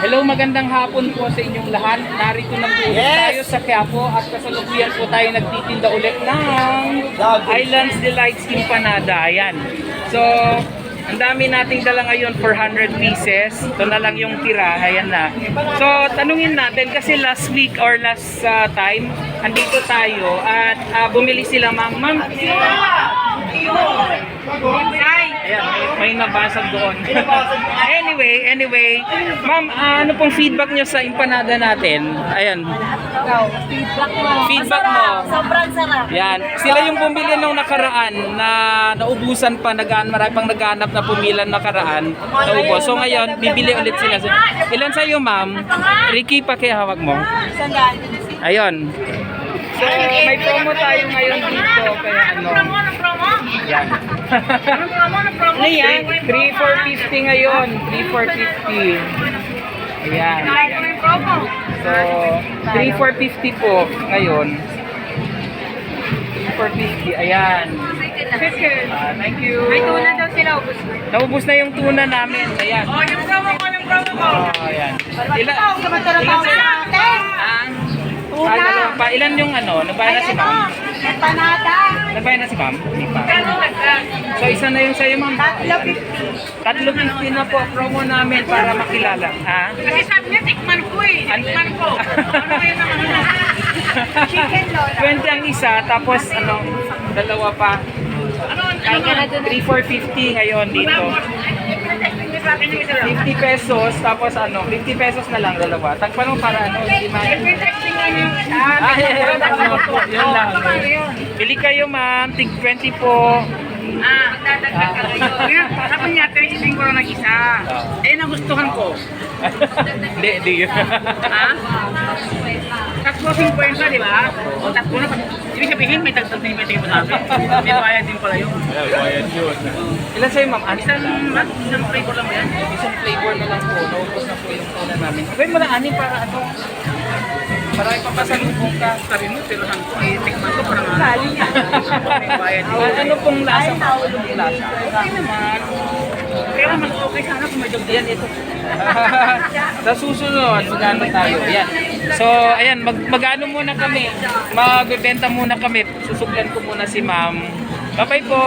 Hello, magandang hapon po sa inyong lahat. Narito na po ulit tayo sa Quiapo at kasalukuyan po tayo nagtitinda ulit ng Islands Delights Empanada. Ayan. So, ang dami nating dala ngayon, 400 pieces. Ito na lang yung tira. Ayan na. So, tanungin natin kasi last week or last uh, time, andito tayo at uh, bumili sila ma'am. Ma'am, nabasag doon. anyway, anyway, ma'am, ah, ano pong feedback nyo sa empanada natin? Ayan, Ikaw, feedback mo. Feedback mo. Sobrang sarap. yan. Sila yung bumili nung nakaraan na naubusan pa, nagaan, marami pang naghanap na pumilan nakaraan. Naubos. So ngayon, bibili ulit sila. Ilan sa'yo, ma'am? Ricky, pakihawak mo. Ayun. So, may promo tayo ngayon dito. Kaya ano, Ano promo? yan. Ano yan? 3 for 50 ngayon. 3 for 50. Ayan. So, 3 for 50 po ngayon. 3 for 50. Ayan. Ah, thank you. May tuna daw sila, ubus ko. Naubos na yung tuna namin. Ayan. Oh, yung promo ko, yung promo ko. Oh, ayan. Ilan? Ilan sa... Ate! Ah, dalawa pa. Ilan yung ano? Nagbayad na si ma'am? Empanada. Nagbayad na si ma'am? Hindi pa. Kano nagka? So, isa na yung sa'yo, ma'am. Tatlo 50. Tatlo 50 na po promo namin para makilala. Ha? Kasi sabi niya, tikman ko eh. Tikman ko. Ano yun ang ano na? Chicken lola. 20 ang isa, tapos ano, dalawa pa. Ano? Ano? 3 for 50 ngayon dito. 50 pesos, tapos ano, 50 pesos na lang dalawa. Tagpan mo para ano, hindi ma... Ah, yun lang. Bili kayo ma'am, tig 20 po. Ah, dadagdag ka kayo. Sabi niya, 30 ko lang nag-isa. Eh, nagustuhan ko. Hindi, hindi yun. Ha? Tatlo 50, di ba? O tatlo na. Ibig sabihin, may tagtag na yung tingin mo sa akin. May bayad din pala yun. Bayad yun. Ilan sa'yo ma'am? Ani? Isang, isang flavor lang ba yan? Isang flavor na lang po. Naubos na po yung tuna namin. Gawin mo na ani para ano. Para ipapasalubong ka. Sabi mo, tiruhan ko. Eh, tikman ko parang ano. May bayad din. Ah, ano pong lasa? Ano pong lasa? Okay naman. Kaya mas okay sana kung may dagdagan ito. sa susunod, magano tayo. Ayan. So, ayan, mag magano muna kami. Magbebenta muna kami. Susugdan ko muna si ma'am. Bye-bye po.